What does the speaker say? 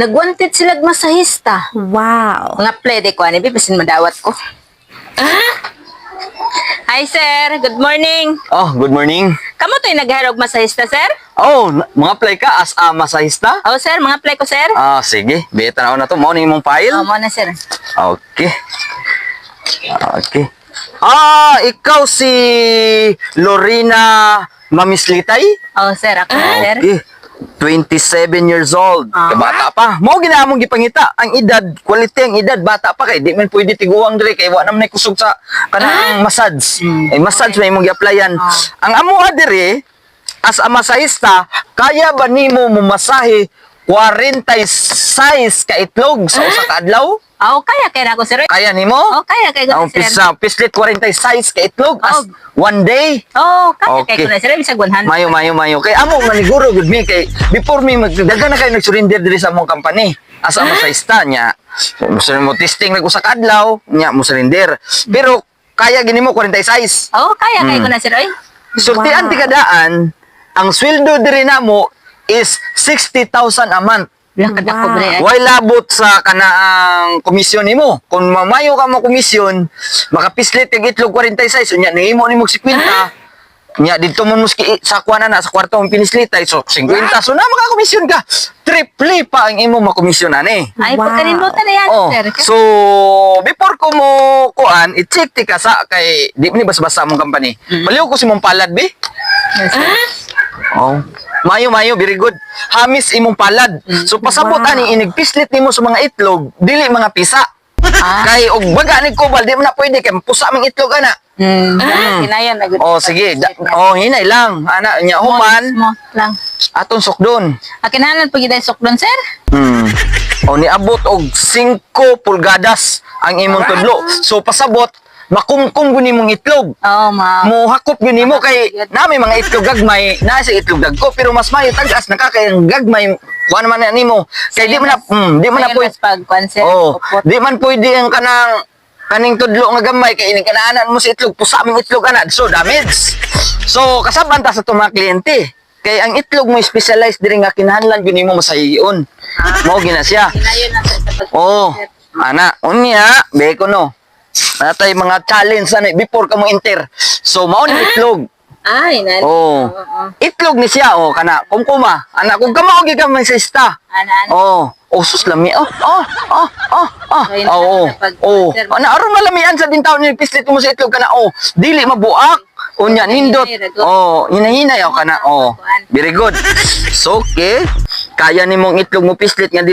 Nagwanted sila masahista. Wow. Mga plede ko, ani, bipasin madawat ko. Hi, sir. Good morning. Oh, good morning. Kamo to'y nagharog masahista, sir? Oh, na- mga play ka as a masahista? Oh, sir, mga play ko, sir. Ah, sige. Beta na na to. Mao ni imong file. Oh, mo na, sir. Okay. Okay. Ah, ikaw si Lorena Mamislitay? Oh, sir, ako na, sir. Okay. 27 years old. Ah. Bata pa. Mao ginamong gipangita ang edad, quality ang edad bata pa kay di man pwede tiguang dire kay wa naman kusog sa kanang massage. Eh massage may imong gi-applyan. Ang amo dire as a masahista, kaya ba nimo mumasahe 46 ka itlog sa usa ka adlaw? Oh, kaya kaya na ako, sir. Kaya nimo? Oh, kaya kaya ko, Ang sir. pisa, pislit 46 ka itlog as Oh. one day. Oh, kaya Okay. kaya ko na, sir. Bisag 100. Mayo, mayo, mayo. Kay amo maniguro gud mi kay before mi magdaga na kayo nag-surrender diri sa among company. Asa mo sa ista niya. Gusto mo testing nag usa ka adlaw, niya mo surrender. Pero kaya gini mo 46. Oh, kaya kaya Hmm. ko na, sir. Ay. Sultian ti kadaan, ang sweldo diri namo is 60,000 a month. Wow. Why labot sa kanaang komisyon nimo? Kung mamayo ka mo komisyon, makapislit yung itlog 46, unya nimo nimo 50. Nya dito mo muski sa kuana na sa kwarto mo pinislitay so 50 so na makakomisyon ka. Triple pa ang imo makomisyon ani. Ay, Wow. pagkalimutan na yan, Oh, sir. so before ko mo kuan, i-check ti ka sa kay di ni basa-basa mong company. Baliw ko si mong palad bi. Yes, sir. Oh. Mayo mayo very good. Hamis imong palad. So pasabot Wow. ani inigpislit nimo sa mga itlog, dili mga pisa. Ah. Kay og baga ni kubal di mo na pwede kay pusa mang itlog ana. Hmm. Sinayan na good. Oh sige, da, oh hinay lang. Ana nya human Mo lang. aton sukdon. Akinanan pag iday sukdon, sir? Hmm. O niabot og 5 pulgadas ang imong tudlo. So pasabot makumkum guni mong itlog. Oh, ma. mo hakop yun nimo kay na may mga itlog gagmay na sa itlog dagko pero mas mayo tagas nakakay ang gagmay kuan man na nimo kay di man na mm, di man na pwede pag sir. oh di man pwede ang kanang kaning tudlo nga gamay kay ining kanaanan mo sa itlog pusa mong itlog ana so damage so kasaban ta sa mga kliyente kay ang itlog mo specialized diri nga kinahanglan yun nimo masahiyon mao gina siya sa pag Oh, ana, unya, beko no. Natay mga challenge na before ka mo enter. So mao ni itlog. Ay, nan. Oh. Itlog ni siya oh kana kumkuma. Ana kung kamao gi ka man sa ista. Ana, ana. Oh, oh sus lami. Oh, oh, oh, oh, oh. Oh, oh. na oh. Ana aron malamian sa din taon ni pislit mo sa itlog kana oh. Dili mabuak. Unya nindot. Oh, hinahinay oh kana oh. Very good. So okay. Kaya nimong itlog mo pislit nga